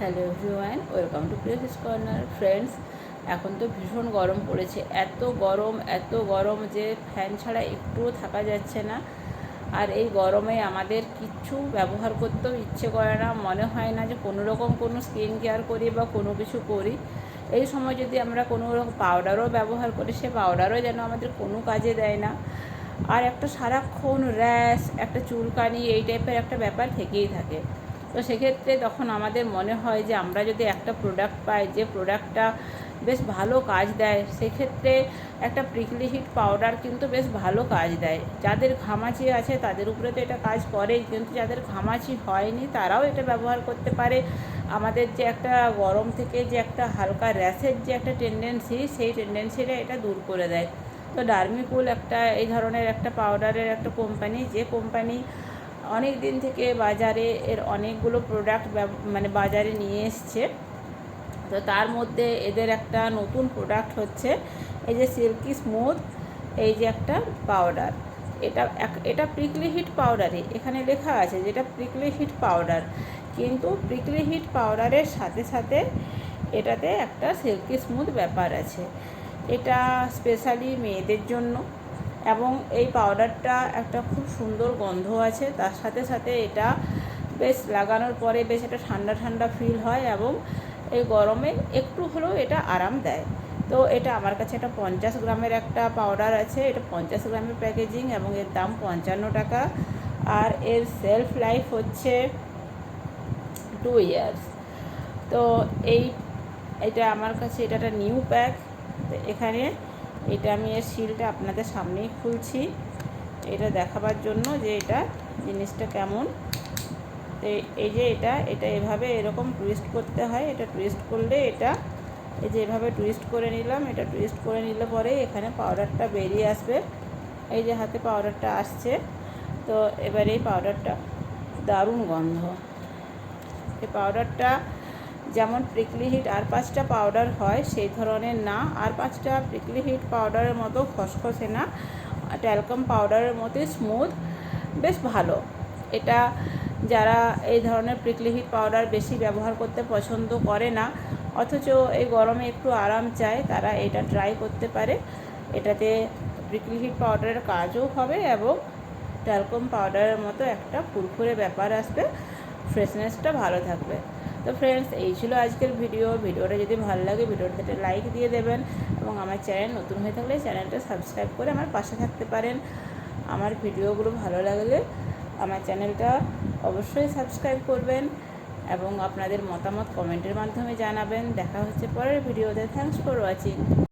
Hello everyone welcome to places corner friends এখন তো ভীষণ গরম পড়েছে। এত গরম এত গরম যে ফ্যান ছাড়া একটুও থাকা যাচ্ছে না। আর এই গরমে আমাদের কিচ্ছু ব্যবহার করতেও ইচ্ছে করে না। মনে হয় না যে কোনো রকম কোনো স্কিন কেয়ার করি বা কোনো কিছু করি। এই সময় যদি আমরা কোনো রকম পাউডারও ব্যবহার করি, সে পাউডারও যেন আমাদের কোনো কাজে দেয় না। আর একটা সারাক্ষণ র্যাশ একটা চুলকানি, এই টাইপের একটা ব্যাপার থেকেই থাকে। তো সেক্ষেত্রে তখন আমাদের মনে হয় যে আমরা যদি একটা প্রোডাক্ট পাই, যে প্রোডাক্টটা বেশ ভালো কাজ দেয়, সেক্ষেত্রে একটা প্রিকলি হিট পাউডার কিন্তু বেশ ভালো কাজ দেয়। যাদের ঘামাচি আছে তাদের উপরে তো এটা কাজ করেই, কিন্তু যাদের ঘামাচি হয়নি তারাও এটা ব্যবহার করতে পারে। আমাদের যে একটা গরম থেকে যে একটা হালকা র্যাশের যে একটা টেন্ডেন্সি সেই টেন্ডেন্সিটা এটা দূর করে দেয়। তো ডার্মিকুল একটা, এই ধরনের একটা পাউডারের একটা কোম্পানি যে কোম্পানি অনেক দিন থেকে বাজারে এর অনেকগুলো প্রোডাক্ট মানে বাজারে নিয়ে এসছে। তো তার মধ্যে এদের একটা নতুন প্রোডাক্ট হচ্ছে, এই যে সিল্কি স্মুথ, এই যে একটা পাউডার এটা এটা প্রিকলি হিট পাউডারই এখানে লেখা আছে যেটা প্রিকলি হিট পাউডার কিন্তু প্রিকলি হিট পাউডারের সাথে সাথে এটাতে একটা সিল্কি স্মুথ ব্যাপার আছে। এটা স্পেশালি মেয়েদের জন্য। এবং এই পাউডারটা একটা খুব সুন্দর গন্ধ আছে। তার সাথে সাথে এটা বেশ লাগানোর পরে বেশ একটা ঠান্ডা ঠান্ডা ফিল হয় এবং এই গরমে একটু হলেও এটা আরাম দেয়। তো এটা আমার কাছে একটা পঞ্চাশ গ্রামের একটা পাউডার আছে। এটা পঞ্চাশ গ্রামের প্যাকেজিং এবং এর দাম পঞ্চান্ন টাকা। আর এর সেলফ লাইফ হচ্ছে টু ইয়ার্স তো এই, এটা আমার কাছে এটা একটা নিউ প্যাক এখানে এটা আমি এর শিলটা আপনাদের সামনেই খুলছি। এটা দেখাবার জন্য যে এটা জিনিসটা কেমন। তো এই যে এটা এটা এভাবে এরকম টুইস্ট করতে হয়। এটা টুইস্ট করলে এটা, এই যে এভাবে টুইস্ট করে নিলাম, এটা টুইস্ট করে নিলে পরে এখানে পাউডারটা বেরিয়ে আসবে। এই যে হাতে পাউডারটা আসছে। তো এবার এই পাউডারটা দারুণ গন্ধ। এই পাউডারটা যেমন প্রিকলি হিট আর পাঁচটা পাউডার হয়, সেই ধরনের না। আর পাঁচটা প্রিকলি হিট পাউডারের মতো খসখসে না। ট্যালকম পাউডারের মতোই স্মুথ বেশ ভালো। এটা যারা এই ধরনের প্রিকলি হিট পাউডার বেশি ব্যবহার করতে পছন্দ করে না, অথচ এই গরমে একটু আরাম চায়, তারা এটা ট্রাই করতে পারে। এটাতে প্রিকলি হিট পাউডারের কাজও হবে এবং ট্যালকম পাউডারের মতো একটা ফুরফুরে ব্যাপার আসবে ফ্রেশনেসটা ভালো থাকবে। তো ফ্রেন্ডস এই ছিল আজকের ভিডিও ভিডিওটা যদি ভালো লাগে, ভিডিওটাতে লাইক দিয়ে দেবেন এবং আমার চ্যানেল নতুন হয়ে থাকলে চ্যানেলটা সাবস্ক্রাইব করে আমার পাশে থাকতে পারেন। আমার ভিডিওগুলো ভালো লাগলে আমার চ্যানেলটা অবশ্যই সাবস্ক্রাইব করবেন এবং আপনাদের মতামত কমেন্টের মাধ্যমে জানাবেন। দেখা হচ্ছে পরের ভিডিওতে থ্যাংকস ফর ওয়াচিং